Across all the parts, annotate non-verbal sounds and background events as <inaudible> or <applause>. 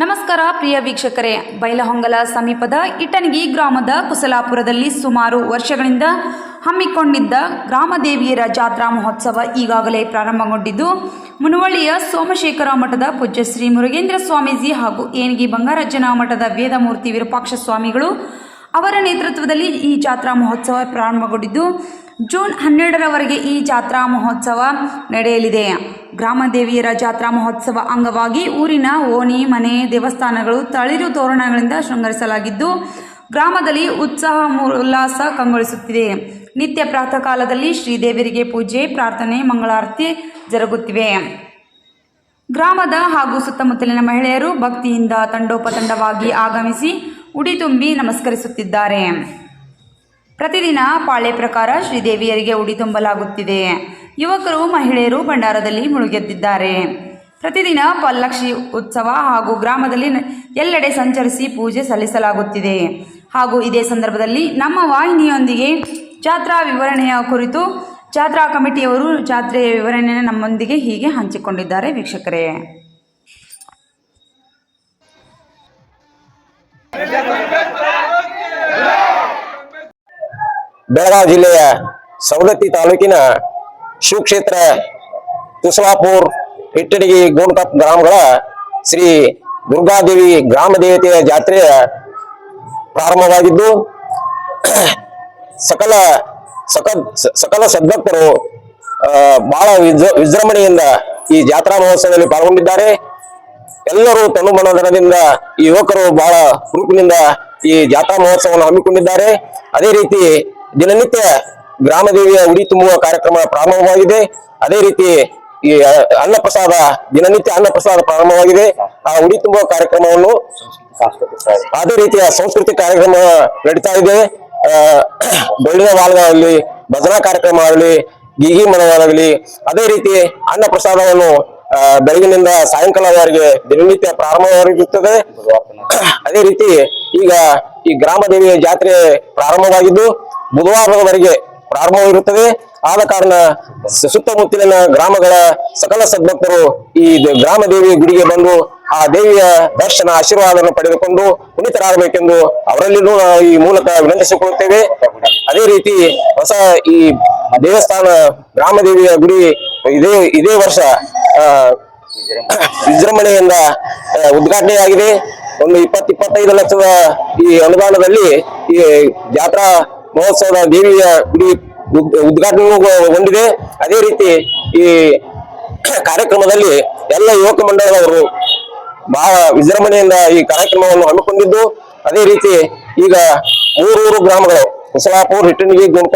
ನಮಸ್ಕಾರ ಪ್ರಿಯ ವೀಕ್ಷಕರೇ. ಬೈಲಹೊಂಗಲ ಸಮೀಪದ ಇಟನಗಿ ಗ್ರಾಮದ ಕುಸಲಾಪುರದಲ್ಲಿ ಸುಮಾರು ವರ್ಷಗಳಿಂದ ಹಮ್ಮಿಕೊಂಡಿದ್ದ ಗ್ರಾಮದೇವಿಯರ ಜಾತ್ರಾ ಮಹೋತ್ಸವ ಈಗಾಗಲೇ ಪ್ರಾರಂಭಗೊಂಡಿದ್ದು ಮುನವಳ್ಳಿಯ ಸೋಮಶೇಖರ ಮಠದ ಪೂಜ್ಯ ಶ್ರೀ ಮುರುಗೇಂದ್ರ ಸ್ವಾಮೀಜಿ ಹಾಗೂ ಏನ್ಗಿ ಬಂಗಾರಜ್ಜನ ಮಠದ ವೇದಮೂರ್ತಿ ವಿರೂಪಾಕ್ಷ ಸ್ವಾಮಿಗಳು ಅವರ ನೇತೃತ್ವದಲ್ಲಿ ಈ ಜಾತ್ರಾ ಮಹೋತ್ಸವ ಪ್ರಾರಂಭಗೊಂಡಿದ್ದು, ಜೂನ್ ಹನ್ನೆರಡರವರೆಗೆ ಈ ಜಾತ್ರಾ ಮಹೋತ್ಸವ ನಡೆಯಲಿದೆ. ಗ್ರಾಮದೇವಿಯರ ಜಾತ್ರಾ ಮಹೋತ್ಸವ ಅಂಗವಾಗಿ ಊರಿನ ಓಣಿ, ಮನೆ, ದೇವಸ್ಥಾನಗಳು ತಳಿರು ತೋರಣಗಳಿಂದ ಶೃಂಗರಿಸಲಾಗಿದ್ದು, ಗ್ರಾಮದಲ್ಲಿ ಉತ್ಸಾಹ ಉಲ್ಲಾಸ ಕಂಗೊಳಿಸುತ್ತಿದೆ. ನಿತ್ಯ ಪ್ರಾತಃ ಕಾಲದಲ್ಲಿ ಶ್ರೀದೇವರಿಗೆ ಪೂಜೆ, ಪ್ರಾರ್ಥನೆ, ಮಂಗಳಾರತಿ ಜರುಗುತ್ತಿವೆ. ಗ್ರಾಮದ ಹಾಗೂ ಸುತ್ತಮುತ್ತಲಿನ ಮಹಿಳೆಯರು ಭಕ್ತಿಯಿಂದ ತಂಡೋಪತಂಡವಾಗಿ ಆಗಮಿಸಿ ಉಡಿ ತುಂಬಿ ನಮಸ್ಕರಿಸುತ್ತಿದ್ದಾರೆ. ಪ್ರತಿದಿನ ಪಾಳೆ ಪ್ರಕಾರ ಶ್ರೀದೇವಿಯರಿಗೆ ಉಡಿ ತುಂಬಲಾಗುತ್ತಿದೆ. ಯುವಕರು, ಮಹಿಳೆಯರು ಭಂಡಾರದಲ್ಲಿ ಮುಳುಗೆದ್ದಿದ್ದಾರೆ. ಪ್ರತಿದಿನ ಪಲ್ಲಕ್ಷಿ ಉತ್ಸವ ಹಾಗೂ ಗ್ರಾಮದಲ್ಲಿ ಎಲ್ಲೆಡೆ ಸಂಚರಿಸಿ ಪೂಜೆ ಸಲ್ಲಿಸಲಾಗುತ್ತಿದೆ. ಹಾಗೂ ಇದೇ ಸಂದರ್ಭದಲ್ಲಿ ನಮ್ಮ ವಾಹಿನಿಯೊಂದಿಗೆ ಜಾತ್ರಾ ವಿವರಣೆಯ ಕುರಿತು ಜಾತ್ರಾ ಕಮಿಟಿಯವರು ಜಾತ್ರೆಯ ವಿವರಣೆಯನ್ನು ನಮ್ಮೊಂದಿಗೆ ಹೀಗೆ ಹಂಚಿಕೊಂಡಿದ್ದಾರೆ ವೀಕ್ಷಕರೇ. ಬೆಳಗಾವಿ ಜಿಲ್ಲೆಯ ಸವದತ್ತಿ ತಾಲೂಕಿನ ಶಿವಕ್ಷೇತ್ರ ತುಸಲಾಪುರ್ ಹಿಟ್ಟಡಿಗಿ ಗೋಣಕಪ್ ಗ್ರಾಮಗಳ ಶ್ರೀ ದುರ್ಗಾದೇವಿ ಗ್ರಾಮ ದೇವತೆಯ ಜಾತ್ರೆಯ ಪ್ರಾರಂಭವಾಗಿದ್ದು, ಸಕಲ ಸಕ ಸಕಲ ಸದ್ಭಕ್ತರು ಬಹಳ ವಿಜೃ ವಿಜೃಂಭಣೆಯಿಂದ ಈ ಜಾತ್ರಾ ಮಹೋತ್ಸವದಲ್ಲಿ ಪಾಲ್ಗೊಂಡಿದ್ದಾರೆ. ಎಲ್ಲರೂ ತನು ಈ ಯುವಕರು ಬಹಳ ಹುರುಪಿನಿಂದ ಈ ಜಾತ್ರಾ ಮಹೋತ್ಸವವನ್ನು ಹಮ್ಮಿಕೊಂಡಿದ್ದಾರೆ. ಅದೇ ರೀತಿ ದಿನನಿತ್ಯ ಗ್ರಾಮದೇವಿಯ ಉಡಿ ತುಂಬುವ ಕಾರ್ಯಕ್ರಮ ಪ್ರಾರಂಭವಾಗಿದೆ. ಅದೇ ರೀತಿ ಈ ಅನ್ನಪ್ರಸಾದ, ದಿನನಿತ್ಯ ಅನ್ನಪ್ರಸಾದ ಪ್ರಾರಂಭವಾಗಿದೆ. ಆ ಉಡಿ ತುಂಬುವ ಕಾರ್ಯಕ್ರಮವನ್ನು ಅದೇ ರೀತಿಯ ಸಂಸ್ಕೃತಿ ಕಾರ್ಯಕ್ರಮ ನಡೀತಾ ಇದೆ. ಬೆಳ್ಳಿನ ವಾಲ್ಗಳಲ್ಲಿ ಭಜನಾ ಕಾರ್ಯಕ್ರಮ ಆಗಲಿ, ಗೀಗಿ ಮನವಾಗಲಿ ಅದೇ ರೀತಿ ಅನ್ನ ಪ್ರಸಾದವನ್ನು ಬೆಳಗಿನಿಂದ ಸಾಯಂಕಾಲದವರೆಗೆ ದಿನನಿತ್ಯ ಪ್ರಾರಂಭವಾಗಿರುತ್ತದೆ ಅದೇ ರೀತಿ ಈಗ ಈ ಗ್ರಾಮ ದೇವಿಯ ಜಾತ್ರೆ ಪ್ರಾರಂಭವಾಗಿದ್ದು ಬುಧವಾರದವರೆಗೆ ಪ್ರಾರಂಭವಾಗಿರುತ್ತದೆ. ಆದ ಕಾರಣ ಸುತ್ತಮುತ್ತಲಿನ ಗ್ರಾಮಗಳ ಸಕಲ ಸದ್ಭಕ್ತರು ಈ ಗ್ರಾಮ ದೇವಿಯ ಗುಡಿಗೆ ಬಂದು ಆ ದೇವಿಯ ದರ್ಶನ ಆಶೀರ್ವಾದವನ್ನು ಪಡೆದುಕೊಂಡು ಪುನೀತರಾಗಬೇಕೆಂದು ಅವರಲ್ಲಿನೂ ನಾವು ಈ ಮೂಲಕ ವಿನಂತಿಸಿಕೊಳ್ಳುತ್ತೇವೆ. ಅದೇ ರೀತಿ ಹೊಸ ಈ ದೇವಸ್ಥಾನ ಗ್ರಾಮ ದೇವಿಯ ಗುಡಿ ಇದೇ ಇದೇ ವರ್ಷ ವಿಜೃಂಭಣೆಯಿಂದ ಉದ್ಘಾಟನೆಯಾಗಿದೆ. ಒಂದು ಇಪ್ಪತ್ತು, ಇಪ್ಪತ್ತೈದು ಲಕ್ಷದ ಈ ಅನುದಾನದಲ್ಲಿ ಈ ಜಾತ್ರಾ ಮಹೋತ್ಸವದ ದೇವಿಯ ಗುಡಿ ಉದ್- ಉದ್ಘಾಟನೆಯೂ ಹೊಂದಿದೆ. ಅದೇ ರೀತಿ ಈ ಕಾರ್ಯಕ್ರಮದಲ್ಲಿ ಎಲ್ಲ ಯುವಕ ಮಂಡಳದವರು ಬಹಳ ವಿಜೃಂಭಣೆಯಿಂದ ಈ ಕಾರ್ಯಕ್ರಮವನ್ನು ಹಮ್ಮಿಕೊಂಡಿದ್ದು. ಅದೇ ರೀತಿ ಈಗ ಮೂರೂರು ಗ್ರಾಮಗಳು ಹೊಸಲಾಪುರ್ ಹಿಟ್ಟಣಿಗೆ ಗುಂಪ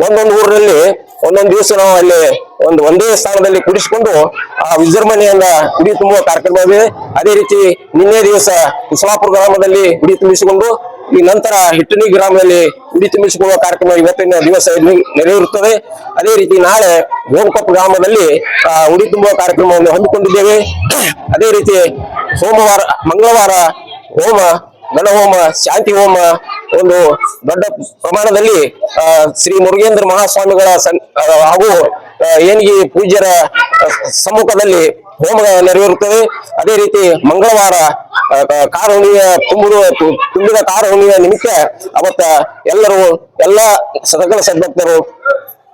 ಒಂದೊಂದು ಊರಿನಲ್ಲಿ ಒಂದೊಂದು ದಿವಸ ನಾವು ಅಲ್ಲಿ ಒಂದು ಒಂದೇ ಸ್ಥಾನದಲ್ಲಿ ಕುಡಿಸಿಕೊಂಡು ಆ ವಿಜೃಂಭಣೆಯಿಂದ ಗುಡಿ ತುಂಬುವ ಕಾರ್ಯಕ್ರಮವಿದೆ. ಅದೇ ರೀತಿ ನಿನ್ನೆ ದಿವಸ ಕುಸಲಾಪುರ ಗ್ರಾಮದಲ್ಲಿ ಗುಡಿ ತುಂಬಿಸಿಕೊಂಡು ಈ ನಂತರ ಹಿಟ್ಟನಿ ಗ್ರಾಮದಲ್ಲಿ ಉಡಿ ತುಂಬಿಸಿಕೊಳ್ಳುವ ಕಾರ್ಯಕ್ರಮ ಇವತ್ತಿನ ದಿವಸ ನೆರವೇರುತ್ತದೆ ಅದೇ ರೀತಿ ನಾಳೆ ಗೋಂಕೊಪ್ಪ ಗ್ರಾಮದಲ್ಲಿ ಉಡಿ ತುಂಬುವ ಕಾರ್ಯಕ್ರಮವನ್ನು ಹಮ್ಮಿಕೊಂಡಿದ್ದೇವೆ. ಅದೇ ರೀತಿ ಸೋಮವಾರ, ಮಂಗಳವಾರ ಹೋಮ ಗಣಹೋಮ ಶಾಂತಿ ಹೋಮ ಒಂದು ದೊಡ್ಡ ಪ್ರಮಾಣದಲ್ಲಿ ಶ್ರೀ ಮುರುಗೇಂದ್ರ ಮಹಾಸ್ವಾಮಿಗಳ ಹಾಗೂ ಏನಿಗೆ ಪೂಜ್ಯರ ಸಮ್ಮುಖದಲ್ಲಿ ಹೋಮ ನೆರವೇರುತ್ತದೆ ಅದೇ ರೀತಿ ಮಂಗಳವಾರ ಕಾರ ಹುಣ್ಣಿಯ ತುಂಬುವ ತುಂಬಿದ ಕಾರ ಹುಣ್ಣಿಯ ನಿಮಿತ್ತ ಅವತ್ತ ಎಲ್ಲರೂ, ಎಲ್ಲ ಸಕಲ ಸದ್ಭಕ್ತರು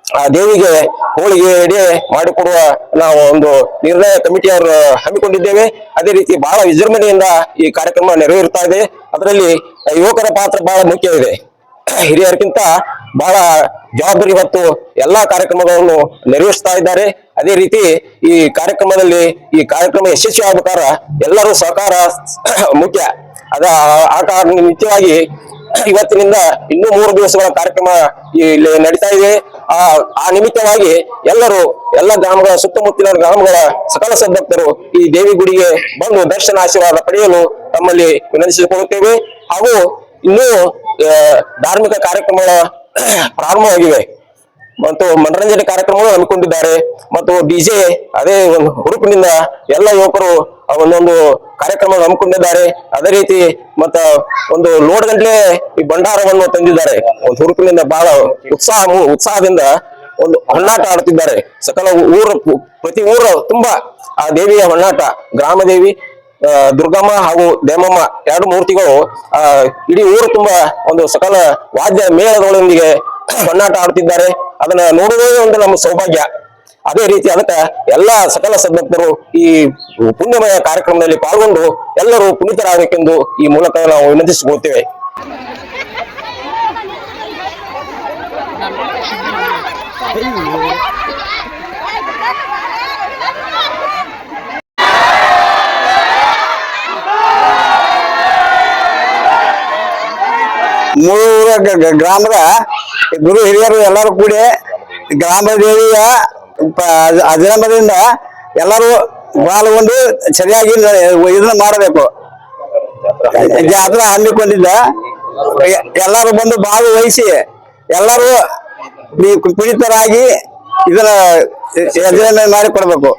ಆ ದೇವಿಗೆ ಹೋಳಿಗೆ ಎಡೆ ಮಾಡಿಕೊಡುವ ನಾವು ಒಂದು ನಿರ್ಣಯ ಕಮಿಟಿಯವರು ಹಮ್ಮಿಕೊಂಡಿದ್ದೇವೆ. ಅದೇ ರೀತಿ ಬಹಳ ವಿಜೃಂಭಣೆಯಿಂದ ಈ ಕಾರ್ಯಕ್ರಮ ನೆರವೇರುತ್ತಾ ಇದೆ. ಅದರಲ್ಲಿ ಯುವಕರ ಪಾತ್ರ ಬಹಳ ಮುಖ್ಯ ಇದೆ. ಹಿರಿಯರಿಗಿಂತ ಬಹಳ ಜವಾಬ್ದಾರಿ ಮತ್ತು ಎಲ್ಲಾ ಕಾರ್ಯಕ್ರಮಗಳನ್ನು ನೆರವೇರಿಸ್ತಾ ಇದ್ದಾರೆ. ಅದೇ ರೀತಿ ಈ ಕಾರ್ಯಕ್ರಮದಲ್ಲಿ ಈ ಕಾರ್ಯಕ್ರಮ ಯಶಸ್ವಿ ಆಗಬೇಕಾರ ಎಲ್ಲರೂ ಸಹಕಾರ <clears throat> ಮುಖ್ಯ. ಅದ ಆ ಕಾರಣ ನಿತ್ಯವಾಗಿ ಇವತ್ತಿನಿಂದ ಇನ್ನೂ ಮೂರು ದಿವಸಗಳ ಕಾರ್ಯಕ್ರಮ ಇಲ್ಲಿ ನಡೀತಾ ಇದೆ. ಆ ಆ ನಿಮಿತ್ತವಾಗಿ ಎಲ್ಲರೂ, ಎಲ್ಲ ಗ್ರಾಮಗಳ ಸುತ್ತಮುತ್ತಲಿನ ಗ್ರಾಮಗಳ ಸಕಲ ಸದ್ಭಕ್ತರು ಈ ದೇವಿ ಗುಡಿಗೆ ಬಂದು ದರ್ಶನ ಆಶೀರ್ವಾದ ಪಡೆಯಲು ತಮ್ಮಲ್ಲಿ ವಿನಂತಿಸಿಕೊಳ್ಳುತ್ತೇವೆ. ಹಾಗೂ ಇನ್ನೂ ಧಾರ್ಮಿಕ ಕಾರ್ಯಕ್ರಮಗಳ ಪ್ರಾರಂಭವಾಗಿವೆ. ಮತ್ತು ಮನರಂಜನೆ ಕಾರ್ಯಕ್ರಮಗಳು ಹಮ್ಮಿಕೊಂಡಿದ್ದಾರೆ. ಮತ್ತು ಡಿಜೆ ಅದೇ ಒಂದು ಹುಡುಪಿನಿಂದ ಎಲ್ಲ ಯುವಕರು ಒಂದೊಂದು ಕಾರ್ಯಕ್ರಮ ಹಮ್ಮಿಕೊಂಡಿದ್ದಾರೆ. ಅದೇ ರೀತಿ ಮತ್ತ ಒಂದು ಲೋಡ್ ಗಂಟ್ಲೆ ಈ ಭಂಡಾರವನ್ನು ತಂದಿದ್ದಾರೆ. ಒಂದು ಹುರುಪಿನಿಂದ ಬಹಳ ಉತ್ಸಾಹ ಉತ್ಸಾಹದಿಂದ ಒಂದು ಹೊನ್ನಾಟ ಆಡುತ್ತಿದ್ದಾರೆ. ಸಕಲ ಊರ, ಪ್ರತಿ ಊರ ತುಂಬಾ ಆ ದೇವಿಯ ಹೊನ್ನಾಟ ಗ್ರಾಮ ದೇವಿ ದುರ್ಗಮ್ಮ ಹಾಗೂ ದೇಮಮ್ಮ ಎರಡು ಮೂರ್ತಿಗಳು, ಆ, ಇಡೀ ಊರು ತುಂಬಾ ಒಂದು ಸಕಲ ವಾದ್ಯ ಮೇಳಗಳೊಂದಿಗೆ ಬಣ್ಣಾಟ ಆಡುತ್ತಿದ್ದಾರೆ ಅದನ್ನ ನೋಡುವುದೇ ಒಂದು ನಮ್ಮ ಸೌಭಾಗ್ಯ. ಅದೇ ರೀತಿ ಅದಕ್ಕೆ ಎಲ್ಲಾ ಸಕಲ ಸದ್ಭಕ್ತರು ಈ ಪುಣ್ಯಮಯ ಕಾರ್ಯಕ್ರಮದಲ್ಲಿ ಪಾಲ್ಗೊಂಡು ಎಲ್ಲರೂ ಪುನೀತರಾಗಬೇಕೆಂದು ಈ ಮೂಲಕ ನಾವು ವಿನಂತಿಸಿಕೊಳ್ಳುತ್ತೇವೆ ಮೂರೂರ ಗ- ಗ್ರಾಮದ ಗುರು ಹಿರಿಯರು ಎಲ್ಲರೂ ಕೂಡಿ ಗ್ರಾಮ ದೇವಿಯ ಪ- ಅಜ- ಅಜರಾಮರದಿಂದ ಎಲ್ಲರೂ ಪಾಲ್ಗೊಂಡು ಸರಿಯಾಗಿ ಇದನ್ನ ಮಾಡಬೇಕು. ಜಾತ್ರೆ ಹಮ್ಮಿಕೊಂಡಿದ್ದ. ಎಲ್ಲರೂ ಬಂದು ಭಾಗವಹಿಸಿ ಎಲ್ಲರೂ ಪಿ- ಇದನ್ನ ಇದನ್ನ ಮಾಡಿ ಮಾಡಿಕೊಡ್ಬೇಕು.